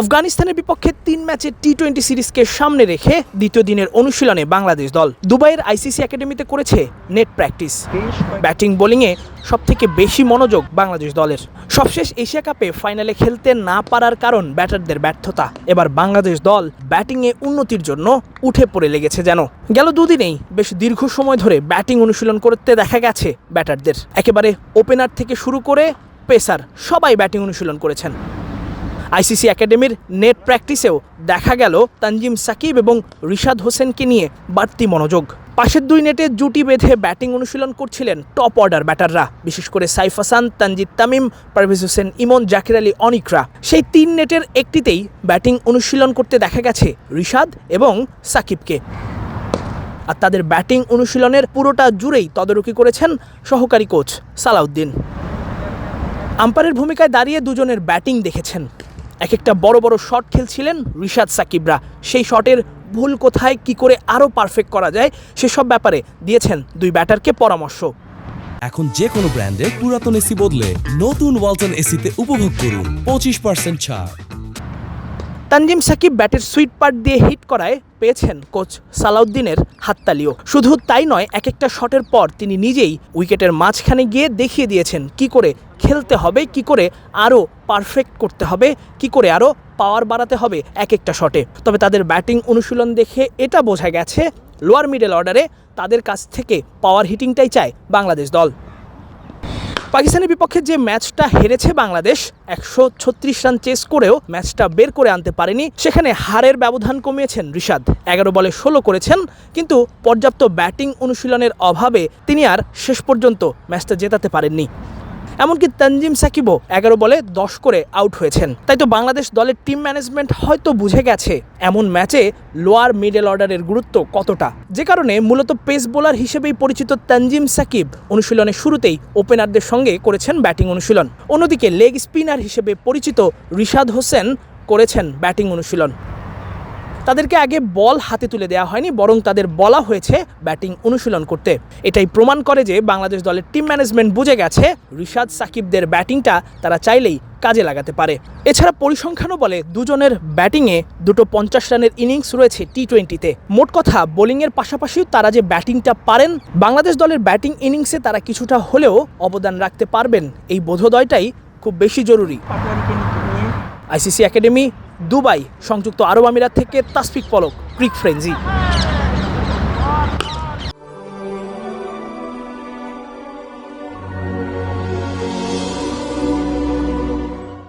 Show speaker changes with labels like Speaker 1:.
Speaker 1: আফগানিস্তানের বিপক্ষে তিন ম্যাচের টি টোয়েন্টি সিরিজকে সামনে রেখে দ্বিতীয় দিনের অনুশীলনে বাংলাদেশ দল দুবাইয়ের আইসিসি একাডেমিতে করেছে নেট প্র্যাকটিস। ব্যাটিং, বোলিংয়ে সবথেকে বেশি মনোযোগ বাংলাদেশ দলের। সবশেষ এশিয়া কাপে ফাইনালে খেলতে না পারার কারণ ব্যাটারদের ব্যর্থতা। এবার বাংলাদেশ দল ব্যাটিংয়ে উন্নতির জন্য উঠে পড়ে লেগেছে যেন। গেল দুদিনেই বেশ দীর্ঘ সময় ধরে ব্যাটিং অনুশীলন করতে দেখা গেছে ব্যাটারদের। একেবারে ওপেনার থেকে শুরু করে পেসার সবাই ব্যাটিং অনুশীলন করেছেন। আইসিসি একাডেমির নেট প্র্যাকটিসেও দেখা গেল তানজিম সাকিব এবং রিশাদ হোসেনকে নিয়ে বাড়তি মনোযোগ। পাশের দুই নেটে জুটি বেঁধে ব্যাটিং অনুশীলন করছিলেন টপ অর্ডার ব্যাটাররা। বিশেষ করে সাইফ হাসান, তানজিদ তামিম, পারভেজ হোসেন, ইমন, জাকির আলী, অনিকরা। সেই তিন নেটের একটিতেই ব্যাটিং অনুশীলন করতে দেখা গেছে রিশাদ এবং সাকিবকে। আর তাদের ব্যাটিং অনুশীলনের পুরোটা জুড়েই তদারকি করেছেন সহকারী কোচ সালাউদ্দিন। আম্পায়ারের ভূমিকায় দাঁড়িয়ে দুজনের ব্যাটিং দেখেছেন। এক একটা বড় বড় শট খেলছিলেন রিশাদ সাকিবরা। সেই শটের ভুল কোথায়, কি করে আরও পারফেক্ট করা যায়, সেসব ব্যাপারে দিয়েছেন দুই ব্যাটারকে পরামর্শ।
Speaker 2: এখন যে কোনো ব্র্যান্ডের পুরাতন এসি বদলে নতুন ওয়ালটন এসিতে উপভোগ করুন, পঁচিশ পার্সেন্ট ছাড়।
Speaker 1: তানজিম সাকিব ব্যাটের সুইট পার্ট দিয়ে হিট করায় পেয়েছেন কোচ সালাউদ্দিনের হাততালিও। শুধু তাই নয় এক একটা শটের পর তিনি নিজেই উইকেটের মাঝখানে গিয়ে দেখিয়ে দিয়েছেন কি করে খেলতে হবে, কি করে আরও পারফেক্ট করতে হবে, কি করে আরও পাওয়ার বাড়াতে হবে এক একটা শটে। তবে তাদের ব্যাটিং অনুশীলন দেখে এটা বোঝা গেছে, লোয়ার মিডল অর্ডারে তাদের কাছ থেকে পাওয়ার হিটিংটাই চায় বাংলাদেশ দল। পাকিস্তানের বিপক্ষে যে ম্যাচটা হেরেছে বাংলাদেশ, একশো ছত্রিশ রান চেস করেও ম্যাচটা বের করে আনতে পারেনি, সেখানে হারের ব্যবধান কমিয়েছেন রিশাদ। এগারো বলে ষোলো করেছেন, কিন্তু পর্যাপ্ত ব্যাটিং অনুশীলনের অভাবে তিনি আর শেষ পর্যন্ত ম্যাচটা জেতাতে পারেননি। এমনকি তানজিম সাকিবও এগারো বলে দশ করে আউট হয়েছেন। তাই তো বাংলাদেশ দলের টিম ম্যানেজমেন্ট হয়তো বুঝে গেছে এমন ম্যাচে লোয়ার মিডল অর্ডারের গুরুত্ব কতটা। যে কারণে মূলত পেস বোলার হিসেবেই পরিচিত তানজিম সাকিব অনুশীলনের শুরুতেই ওপেনারদের সঙ্গে করেছেন ব্যাটিং অনুশীলন। অন্যদিকে লেগ স্পিনার হিসেবে পরিচিত রিশাদ হোসেন করেছেন ব্যাটিং অনুশীলন। তাদেরকে আগে বল হাতে তুলে দেওয়া হয়নি বরং তাদের বলা হয়েছে ব্যাটিং অনুশীলন করতে। এটাই প্রমাণ করে যে বাংলাদেশ দলের টিম ম্যানেজমেন্ট বুঝে গেছে রিশাদ সাকিবদের ব্যাটিংটা তারা চাইলেই কাজে লাগাতে পারে। এছাড়া পরিসংখ্যানও বলে দুজনের ব্যাটিংয়ে দুটো পঞ্চাশ রানের ইনিংস রয়েছে টি টোয়েন্টিতে মোট কথা বোলিংয়ের পাশাপাশিও তারা যে ব্যাটিংটা পারেন বাংলাদেশ দলের ব্যাটিং ইনিংসে তারা কিছুটা হলেও অবদান রাখতে পারবেন। এই বোধোদয়টাই খুব বেশি জরুরি। আইসিসি একাডেমি দুবাই সংযুক্ত আরব আমিরাত থেকে তাসফিক পলক ক্রিক ফ্রেঞ্জি